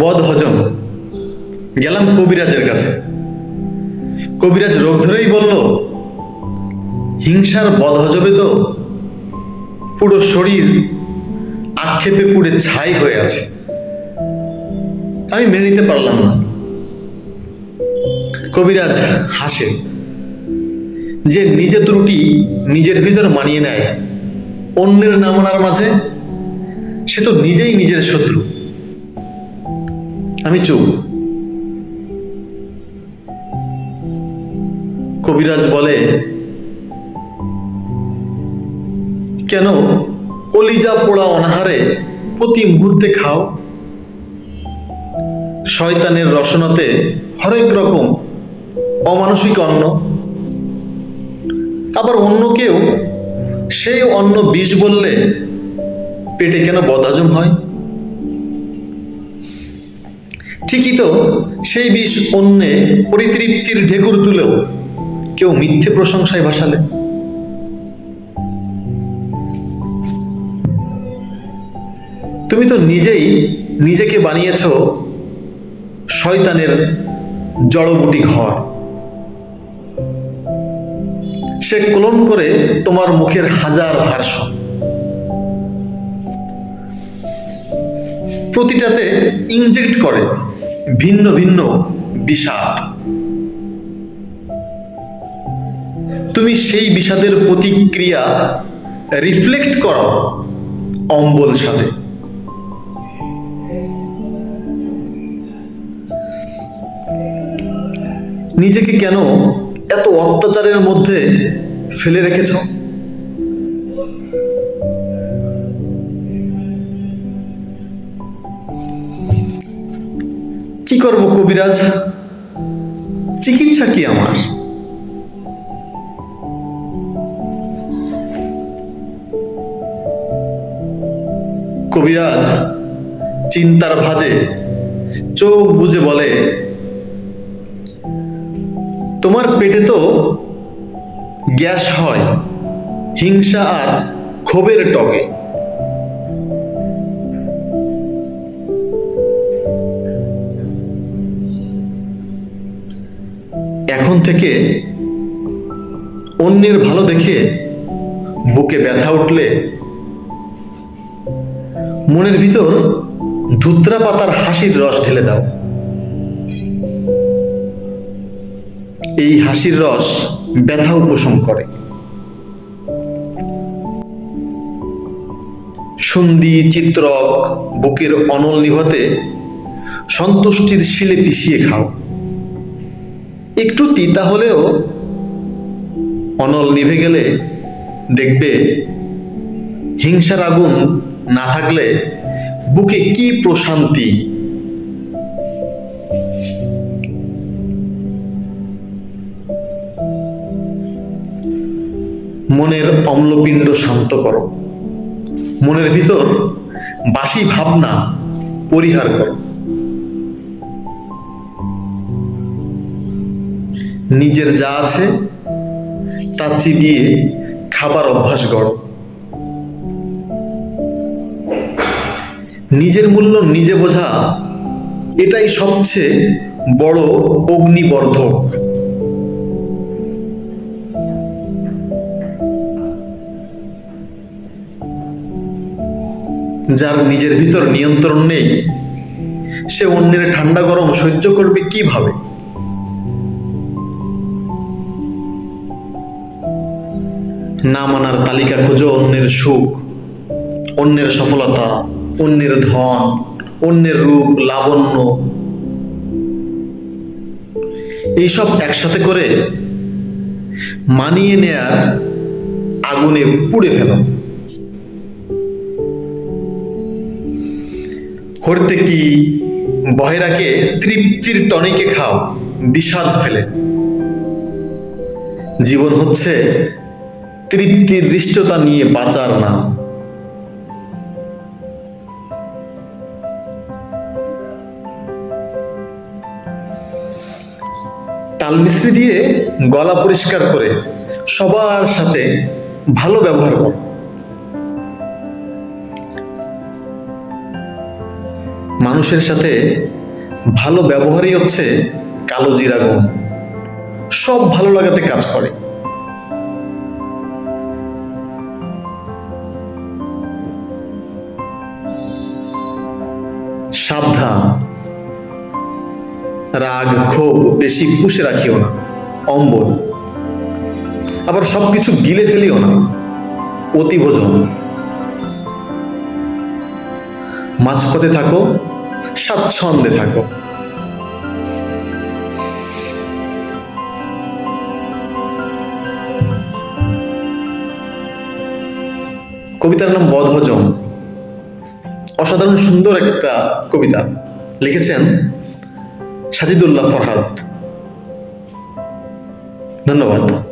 বদ হজম গেলাম কবিরাজের কাছে। কবিরাজ রোগ ধরেই বলল, হিংসার বদ হজমে তো পুরো শরীর আক্ষেপে পুড়ে ছাই হয়ে আছে। আমি মেনে নিতে পারলাম না। কবিরাজ হাসে, যে নিজে ত্রুটি নিজের ভিতর মানিয়ে নেয়, অন্যের নামনার মাঝে সে তো নিজেই নিজের শত্রু। আমি চুপ। কবিরাজ বলে, কেন কলিজা পোড়া অনাহারে প্রতি মুহূর্তে খাও? শয়তানের রসনাতে হরেক রকম অমানসিক অন্ন। আবার অন্য কেউ সেই অন্ন বিষ বললে পেটে কেন বদহজম হয়? ঠিকই তো, সেই বিষ অন্যে পরিতৃপ্তির ঢেকুর তুলেও কেউ মিথ্যে প্রশংসায় ভাসালে। তুমি তো নিজেই নিজেকে বানিয়েছ শয়তানের জড়বুটি ঘর। সে ক্লোন করে তোমার মুখের হাজার ভার্সন প্রতিটাতে ইনজেক্ট করে ভিন্ন ভিন্ন বিষাদ। তুমি সেই বিষাদের প্রতিক্রিয়া রিফ্লেক্ট করো অম্বল সাথে নিজেকে কেন এত অত্যাচারের মধ্যে ফেলে রেখেছ? কি করব কবিরাজ? চিকিৎসা কি আমার? কবিরাজ, চিন্তার ভাজে চোখ বুজে বলে, তোমার পেটে তো গ্যাস হয়, হিংসা আর ক্ষোভের টকে। এখন থেকে অন্যের ভালো দেখে বুকে ব্যথা উঠলে মনের ভিতর ধুত্রা পাতার হাসির রস ঢেলে দাও। এই হাসির রস ব্যথা উপশম করে। সন্ধি, চিত্রক, বুকের অনল নিভাতে সন্তুষ্টির শিলে পিষিয়ে খাও। একটু তিতা হলেও অনল নিভে গেলে দেখবে হিংসার আগুন না থাকলে বুকে কি প্রশান্তি। মনের অম্লপিণ্ড শান্ত করো। মনের ভিতর বাসি ভাবনা পরিহার করো। নিজের যা আছে তা চিবিয়ে খাবার অভ্যাস গড়ো। নিজের মূল্য নিজে বোঝা, এটাই সবচেয়ে বড় অগ্নিবর্ধক। যার নিজের ভিতর নিয়ন্ত্রণ নেই, সে অন্যের ঠান্ডা গরম সহ্য করবে কীভাবে? না মানার তালিকা খুঁজো অন্যের সুখ, অন্যের সফলতা, অন্যের ধন, অন্যের রূপ, লাবণ্য। এইসব একসাথে করে মানিয়ে নেয়ার আগুনে পুড়ে ফেলো। হরতে কি বহেরাকে তৃপ্তির টনিকে খাও, বিষাদ ফেলে। জীবন হচ্ছে তৃপ্তির দৃষ্টতা নিয়ে বাঁচার নাম তাল মিস্ত্রি দিয়ে গলা পরিষ্কার করে সবার সাথে ভালো ব্যবহার কর। মানুষের সাথে ভালো ব্যবহারই হচ্ছে কালো জিরা গুণ সব ভালো লাগাতে কাজ করে। সাবধান। রাগ, ক্ষোভ বেশি পুষে রাখিও না। অম্বল। আবার সবকিছু গিলে ফেলিও না। অতিভোজন। মাঝপথে থাকো স্বাচ্ছন্দে থাকো। কবিতার নাম বদহজম। অসাধারণ সুন্দর একটা কবিতা লিখেছেন সাজিদুল্লাহ ফরহাদ। ধন্যবাদ।